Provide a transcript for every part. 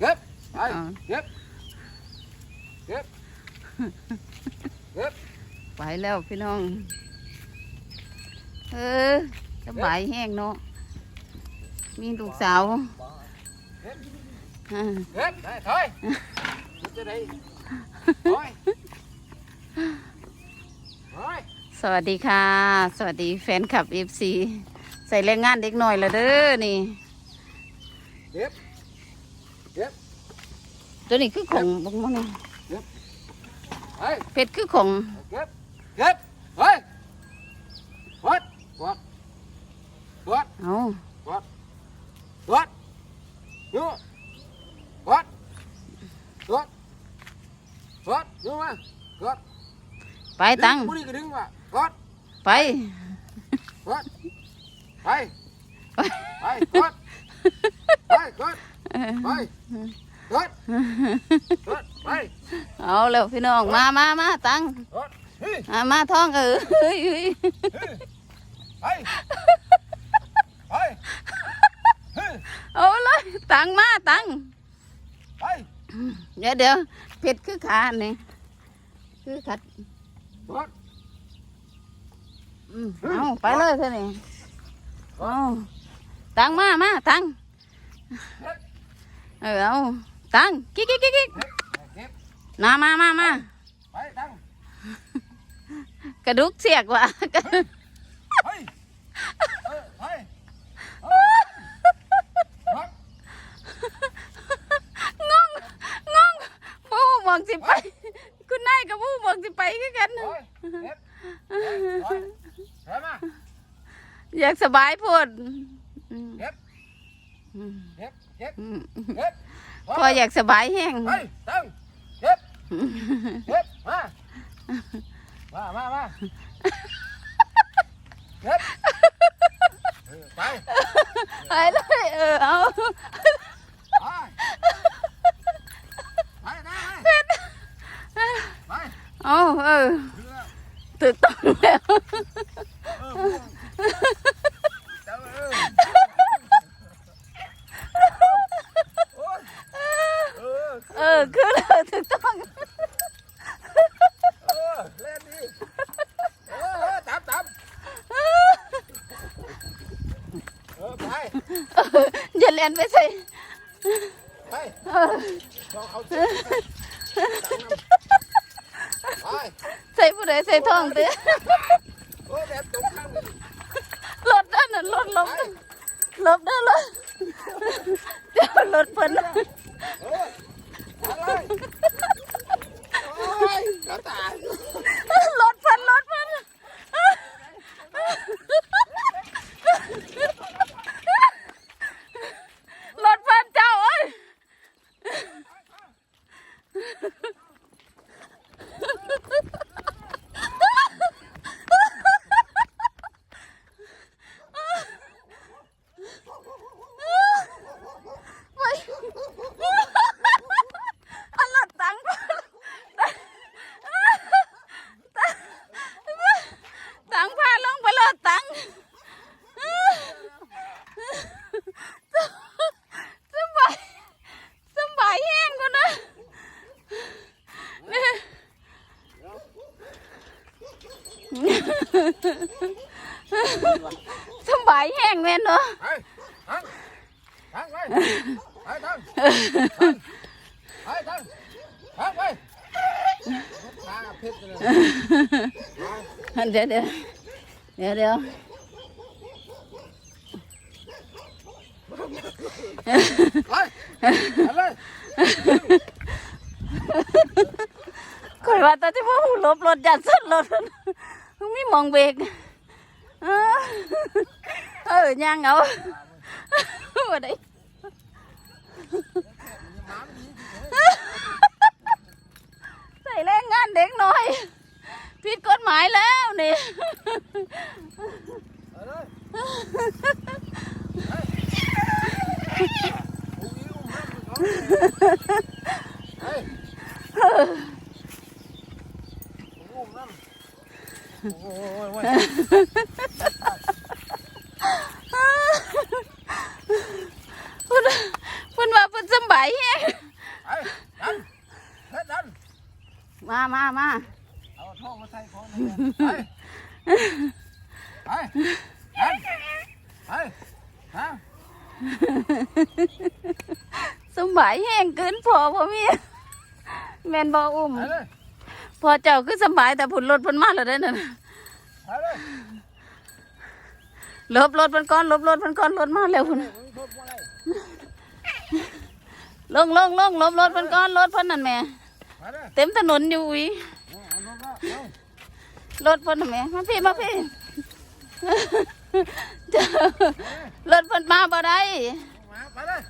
เก็บไปเอาเก็บเก็บเก็บไปแล้วพี่น้อง เออสบายแห้งเนาะ มีลูกสาวอ่าเก็บได้ถอยมันจะได้ถอยถอยสวัสดีค่ะ สวัสดีแฟนคลับเอฟซีใส่แรงงานเด็กหน่อยละเด้อนี่เก็บเก็บ ตัวนี้คือของบักมันนี่ไปเป็ดคือของ เก็บเก็บเฮ้ยวัดวัดวัดเอาวัดวัดยูวัดวัดวัดยูมาวัดไปตังผู้นี้ก็ดึงมาวัดไปวัดไปไปวัดไปวัด ไปวัดวัดไปเอาแล้วพี่น้องมามามาตังวัดเฮ้ยมามาท้องเออเฮ้ยเฮ้ยไปไปเฮ้ยเอาเลยตังมาตังไปเดี๋ยวเดี๋ยวเผ็ดคือขานี่คือขัดวัดอืมเอาไปเลยเท่านี้เอาตังมามาตัง เออเอาตังกิ๊กกิ๊กกิ๊กกิ๊กเก็บมามามามาไปตั้งกระดุกเสียกว่ะไปเออไปเออวัดงงงงผู้มองสิไป คุณนายกับผู้มองสิไปคือกันโอ้ยเก็บเฮ้ยถอยถอยมาอยากสบายพูดอืม เก็บ อืม เก็บ เก็บอืมเก็บพออยากสบายแห้งไปตั้งเก็บเก็บมามามามาเก็บเออไปไปเลยเออเอาไปไปได้ไปเอาเออเรือถูกต้องแล้ว เออพวกเจ้าเออโอ้ยเอ อเออคือแล้วถูกต้อง เออเล่นดิเออเออตามตามเออไปอย่าเล่นไปใส่ไปลองเอาเชือกไปใส่ผู้ใดใส่ท้องเต้อโอ้แบบตรงข้ามเลยรถนั่นน่ะรถลบลบเด้อรถเดี๋ยวรถเพิ่น เออ อะไรโอ้ยจะตาย รถเพิ่นรถเพิ่นรถเพิ่นเจ้าเอ้ย ไปอันละตังค์ตังค์พาลงไปรถตังค์สบายสบายแห้งกว่านะ สบายแห้งแม่นเนาะไปทั้งทั้งไปไปทั้งไปทั้งทั้งไปเพชรเลยเดี๋ยวเดี๋ยวเดี๋ยวเดี๋ยวคอยว่าแตอนที่ว่าหูลบรถยันสุดรถ มึงไม่มองเบรกเออเออย่างเอาว่าได้ใส่แรงงานเด็กหน่อย ผิดกฎหมายแล้วนี่ มามามาเอาท่อมาใส่ของไปไปดันไปฮะสำบายแห้งเกินพอพ่อมีแม่นบ่อุ้มไปเลยพอเจ้าคือสำบายแต่ผุนรถเพิ่นมาแล้วเด้อนั่นไปเลยลบรถเพิ่นก่อนลบรถเพิ่นก่อนรถมาแล้วพุ่นมึงทุบอะไรลงลงลงลบรถเพิ่นก่อนรถเพิ่นนั่นแหม่ไป เลยเต็มถนนอยู่อีเอาลงแล้วเอารถเพิ่นนั่นแหม่มาพี่มาพี่เจ้ารถเพิ่นมาบ่ได้มาไปเลย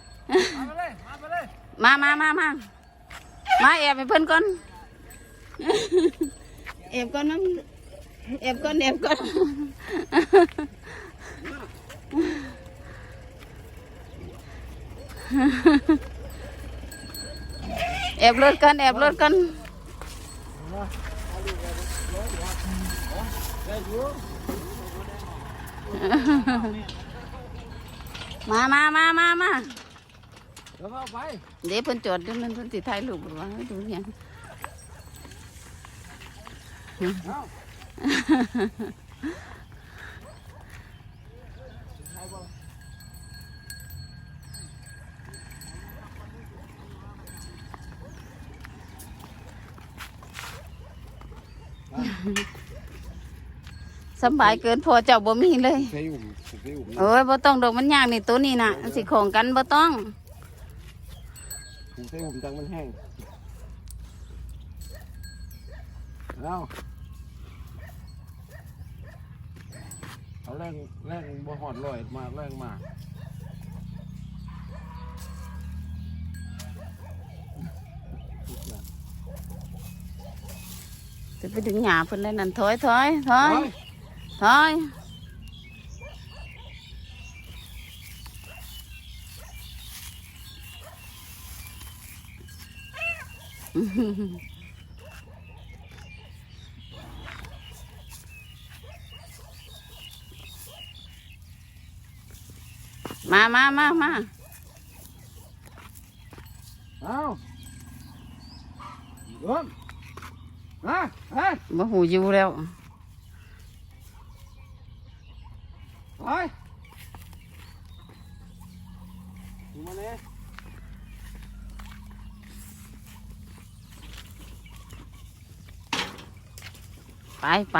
มาไปเลยมาไปเลยมามามามามาแอบให้เพิ่นก่อนแอบก่อนนะแอบก่อนแอบก่อนแอบรถกันแอบรถกันได้อยู่มามามามามาเดี๋ยวเอาไปเดี๋ยวเพิ่นจอดเดี๋ยวมันเพิ่นสิถ่ายรูปบ่ว่าให้ดูหยังเอา สำบายเกินพอเจ้าบ่มีเลย ใส่อุ่มใส่อุ่มโอ้ยบ่ต้องดอกมันยากนี่ตัวนี้น่ะมันสิของกันบ่ต้องใส่อุ่มจังมันแห้งเอาเอาแรงแรงบ่หอดลอยมาแรงมาจะไปดึงหญ้าเพิ่นเลยนั่นถอยถอยถอยไปถอยมามามามาเอา รวมมาไปบ่หูอยู่แล้ ไปดูมาเนี่ยไปไป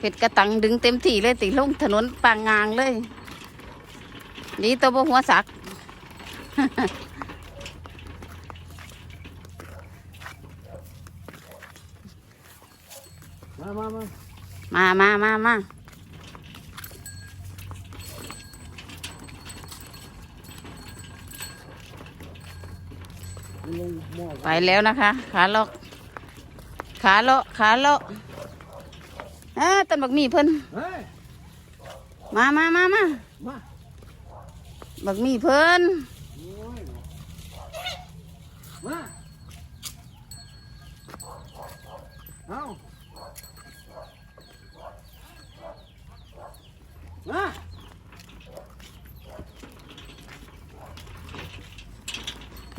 เห็ดกระตังดึงเต็มที่เลยติลงถนนปางงางเลย นี่ตัวบหัวสัก มามามามามามามาม้อไปแล้วนะคะ ขาเลาะขาเลาะขาเลาะ อ่าต้นบักมีเพิ่นเฮ้ยมามามามามาบักมีเพิ่นโอ้ยมาเอามา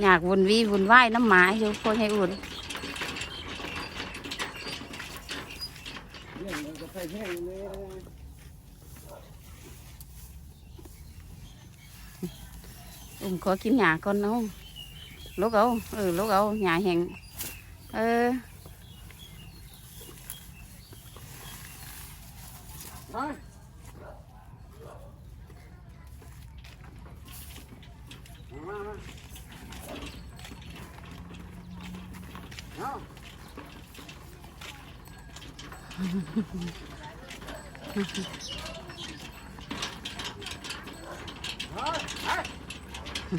อยากวุ่นวีวุ่นวายน้ำหมาอยู่พอให้อุ่น เรื่องมันก็ใส่แห้งเลย อุ้มขอกินหญ้าก่อนเนาะลูกเอาเออลูกเอาหญ้าแห้งเออไปมา ไป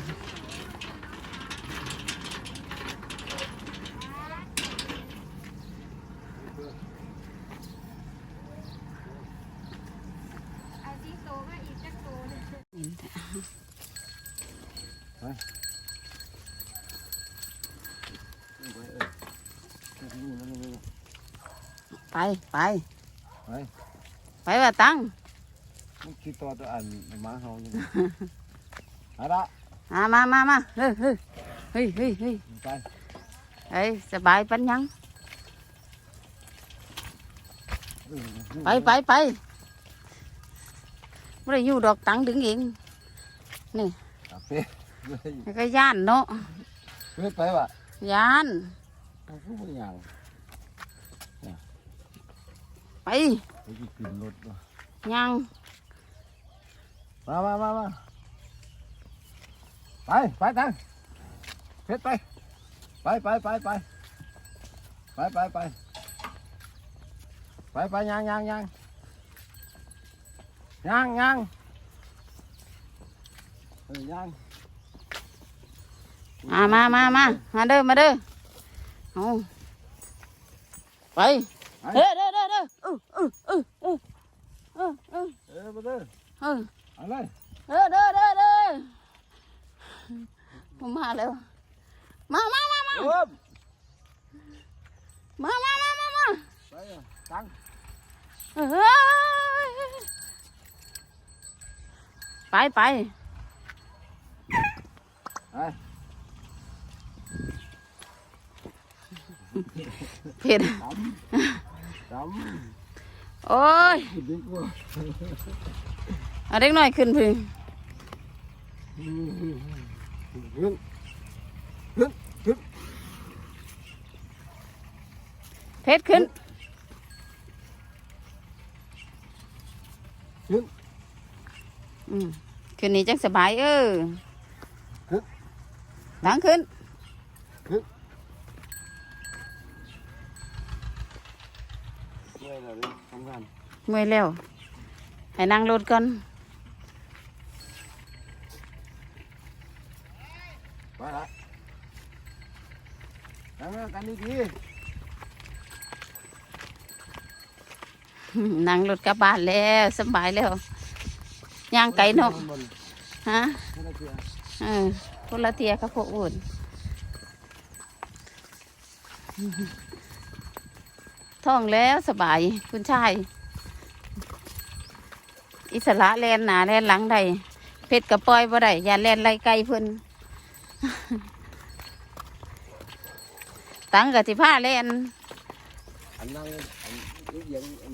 ไป ไปไปว่าตั้งมันคิดตัวตัวอันมาเฮาอยู่ เอาละ มามามามาเฮ้ยเฮ้ยเฮ้ยเฮ้ยเฮ้ยไปเฮ้ยสบายปัญญังไปไปไปไม่ได้อยู่ดอกตังดึงเองคาเฟ่แล้วก็ย่านเนาะเฮ้ยไปว่ะย่านเอาผู้บริหารไปไปกินรถว่ะยังมามามามา ไปไปตังเพชรไป ไปไปไปไปไปไปไปไปไปยังยังยังยังยังเออยังมามามามามาเด้อมาเด้อเอาไปเด้อเด้อเด้อเด้อเออเออเออเออเออเออเออมาเด้อเออเอาเลยเด้อเด้อเด้อเด้อ ผมมาแล้ว มามามามาเริ่มมามามามามาไปอะตังเฮ้ยไปไปไปเผ็ดจำโอ้ยดีกว่าเอาเด็กหน่อยขึ้นพึ่ง ขึ้นเพชรขึ้นขึ้นอืมขึ้นนี่จังสบายเออขึ้นดังขึ้นเมื่อยแล้วทำงาน เมื่อยแล้วให้นั่งรถก่อน ไป ละทำงกันดีนั่งรถกลับบ้านแล้วสบายแล้วย่างไก่เนาะฮะเออคนละเทียกับพวกอุ่นท่องแล้วสบายคุณชาย อิสระแลนหนาแลนหลังใดเพชรกับปล่อยบ่ได้อย่าแลนไล่ไกลเพิ่น ตังกับสิผ้าแลนอันนั่งอันเอียงอัน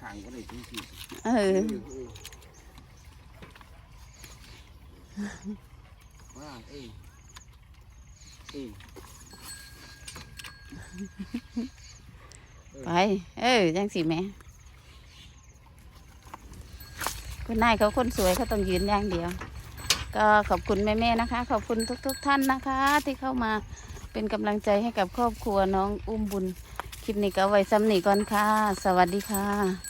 ข้างก็ได้จริงเอๆอมาเอ้ยเอ้ยไป เออจังสิแหม่คุณนายเขาคนสวยเขาต้องยืนอย่างเดียว ก็ขอบคุณแม่ๆนะคะ ขอบคุณทุก ๆ ท่านนะคะ ที่เข้ามาเป็นกำลังใจให้กับครอบครัวน้องอุ้มบุญ คลิปนี้ก็ไว้ซ้ำนี่ก่อนค่ะ สวัสดีค่ะ